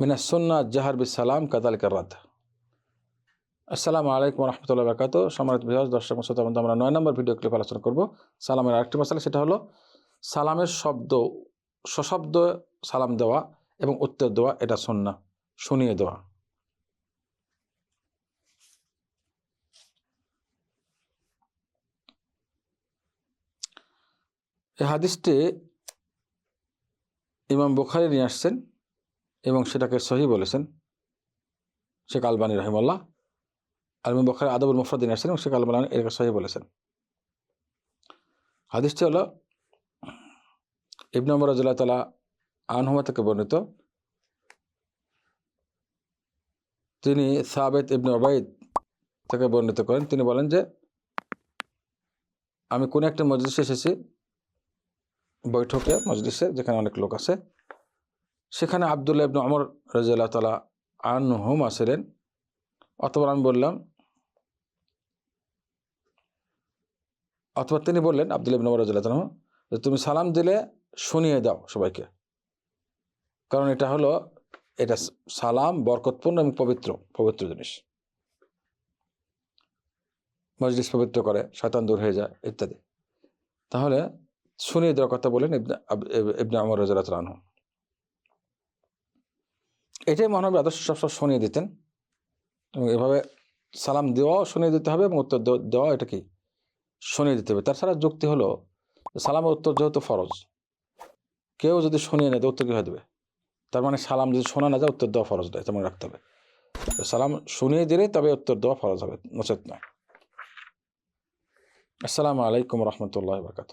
মিনাসন্না জাহার B সালাম কাদাল কারাত আসসালামু আলাইকুম রহমতুল্লাহ বাকাত সম্মানিত বিহার দর্শক শ্রোতা বন্ধু আমরা নয় নম্বর ভিডিও ক্লিপ আলোচনা করব। সালামের আরেকটি মশালা, সেটা হলো সালামের শব্দ, সশব্দ সালাম দেওয়া এবং উত্তর দেওয়া, এটা সন্না শুনিয়ে দেওয়া। এই হাদিসটি ইমাম বুখারি নিয়ে আসছেন। এবং সেটাকে সহি বলেছেন শেখ আলবানী রহিমাল্লাহ আলমিন বখারি, আদবুল মুফরদিন আসছেন এবং শেখ আলবানী এটাকে সহি বলেছেন। হাদিসটি হলো ইবন আমর রাজুল্লাহ তালা আনহুমা থেকে বর্ণিত। তিনি সাবেদ ইবনে ওবায়দ থেকে বর্ণিত করেন। তিনি বলেন যে, আমি কোনো একটা মজলিসে এসেছি, বৈঠকে, মজলিসে, যেখানে অনেক লোক আছে সেখানে আবদুল্লাহ ইবনু আমর রাজিয়াল্লাহ তালা আন হোম আসিলেন। অথবা আমি বললাম অথবা তিনি বললেন, আবদুল্লাহ ইবনু আমর রাজিয়াল্লাহ তালা যে তুমি সালাম দিলে শুনিয়ে দাও সবাইকে। কারণ এটা হলো, এটা সালাম বরকতপূর্ণ এবং পবিত্র পবিত্র জিনিস। মজলিস পবিত্র করে, শয়তান দূর হয়ে যায়, ইত্যাদি। তাহলে শুনিয়ে দেওয়ার কথা বলেন ইবনে ইবনে আমর আনহু। এটাই মহানবী আদর্শ সবসময় শুনিয়ে দিতেন। এবং এভাবে সালাম দেওয়াও শুনিয়ে দিতে হবে এবং উত্তর দেওয়া এটা কি? শুনিয়ে দিতে হবে। তাছাড়া যুক্তি হলো, সালামের উত্তর যেহেতু ফরজ, কেউ যদি শুনিয়ে নেয় উত্তর কী হয়ে দেবে? তার মানে সালাম যদি শোনা না যায়, উত্তর দেওয়া ফরজ নয় তেমন রাখতে হবে। সালাম শুনিয়ে দিলে তবে উত্তর দেওয়া ফরজ হবে, নচেত নয়। আসসালামু আলাইকুম রহমতুল্লাহ বরকাত